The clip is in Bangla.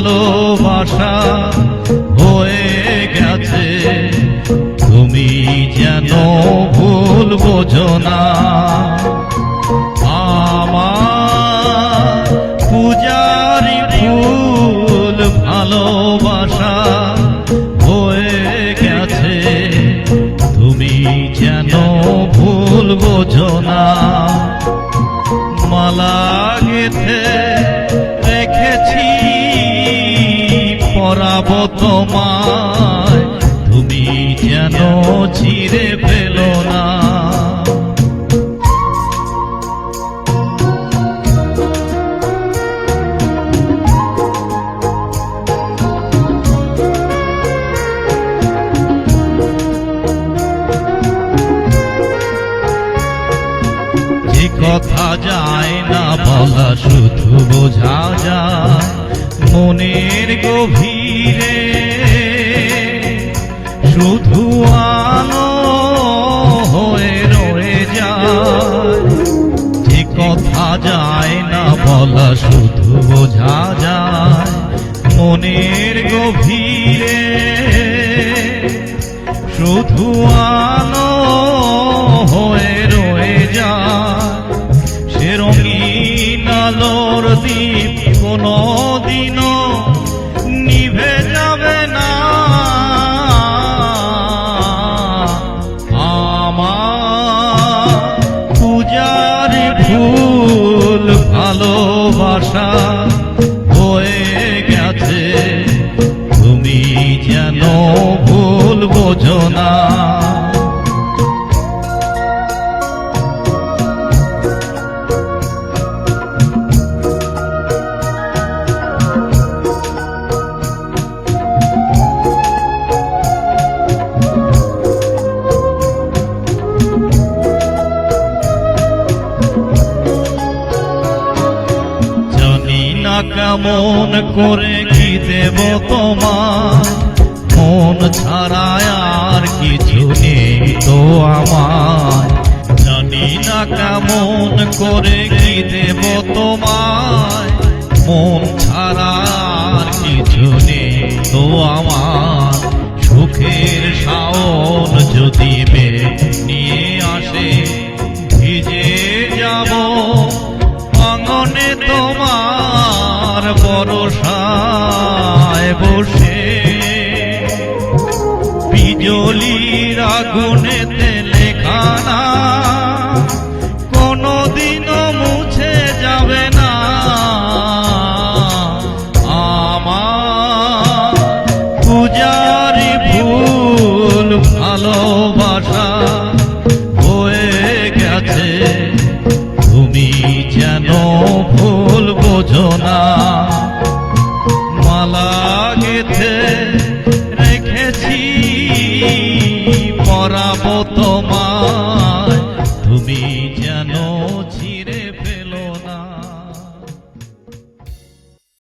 ভালোবাসা হয়ে গেছে। তুমি যেন ভুল বোঝো না। আমার ভালোবাসা হয়ে গেছে। তুমি যেন ভুল বোঝো না। মালা পরাবো তোমায়। তুমি যেন ছিঁড়ে ফেলো না। কথা যায় না বলা শুধু বোঝা যায়। মনের গভীরে, শুধু আলো হয়ে রয়ে যায়। যে কথা যায় না বলা শুধু বোঝা যায়। মনের গভীরে, শুধু আলো হয়ে রয়ে যায়। সে রঙিন আলোর দ্বীপ কোনো ভালোবাসা হয়ে গেছে। তুমি যেন ভুল বোঝো না। কেমন করে কি দেব তোমার? মন ছাড়া আর কিছু নেই তো আমার। জানি না কেমন করে কি দেব তোমার। মন ছাড়া আর কিছু নেই তো আমার। সুখের শাওন যদি নিয়ে আসে, ভিজে যাব বরসায় বসে। বিজলির আগুনেতে লেখানা কোনদিনও মুছে যাবে না। আমার পূজারি ফুল ভালোবাসা হয়ে গেছে। তুমি যেন ভুল বোঝো না। মালা গেথে